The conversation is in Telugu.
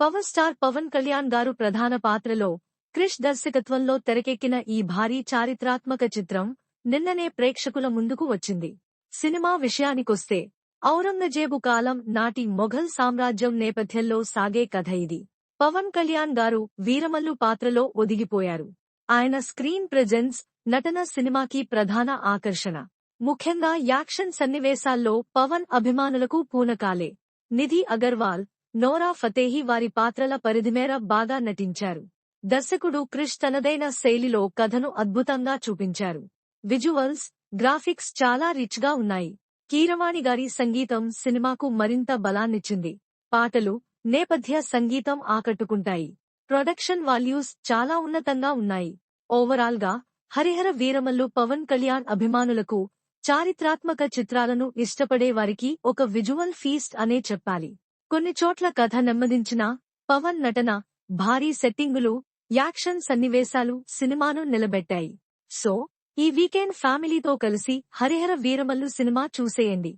పవర్ స్టార్ పవన్ కళ్యాణ్ గారు ప్రధాన పాత్రలో క్రిష్ దర్శకత్వంలో తెరకెక్కిన ఈ భారీ చారిత్రాత్మక చిత్రం నిన్ననే ప్రేక్షకుల ముందుకు వచ్చింది. సినిమా విషయానికొస్తే ఔరంగజేబు కాలం నాటి మొఘల్ సామ్రాజ్యం నేపథ్యంలో సాగే కథ ఇది. పవన్ కళ్యాణ్ గారు వీరమల్లు పాత్రలో ఒదిగిపోయారు. ఆయన స్క్రీన్ ప్రెజెన్స్ నటన సినిమాకి ప్రధాన ఆకర్షణ. ముఖ్యంగా యాక్షన్ సన్నివేశాల్లో పవన్ అభిమానులకు పూనకాలే. నిధి అగర్వాల్ నోరా ఫతేహి వారి పాత్రల పరిధిమేర బాగా నటించారు. దర్శకుడు క్రిష్ తనదైన శైలిలో కథను అద్భుతంగా చూపించారు. విజువల్స్ గ్రాఫిక్స్ చాలా రిచ్గా ఉన్నాయి. కీరవాణి గారి సంగీతం సినిమాకు మరింత బలాన్నిచ్చింది. పాటలు నేపథ్య సంగీతం ఆకట్టుకుంటాయి. ప్రొడక్షన్ వాల్యూస్ చాలా ఉన్నతంగా ఉన్నాయి. ఓవరాల్గా హరిహర వీరమల్లు పవన్ కళ్యాణ్ అభిమానులకు చారిత్రాత్మక చిత్రాలను ఇష్టపడే వారికి ఒక విజువల్ ఫీస్ట్ అనే చెప్పాలి. కొన్ని చోట్ల కథ నెమ్మదించిన పవన్ నటన భారీ సెట్టింగులు యాక్షన్ సన్నివేశాలు సినిమాను నిలబెట్టాయి. సో ఈ వీకెండ్ ఫ్యామిలీతో కలిసి హరిహర వీరమల్లు సినిమా చూసేయండి.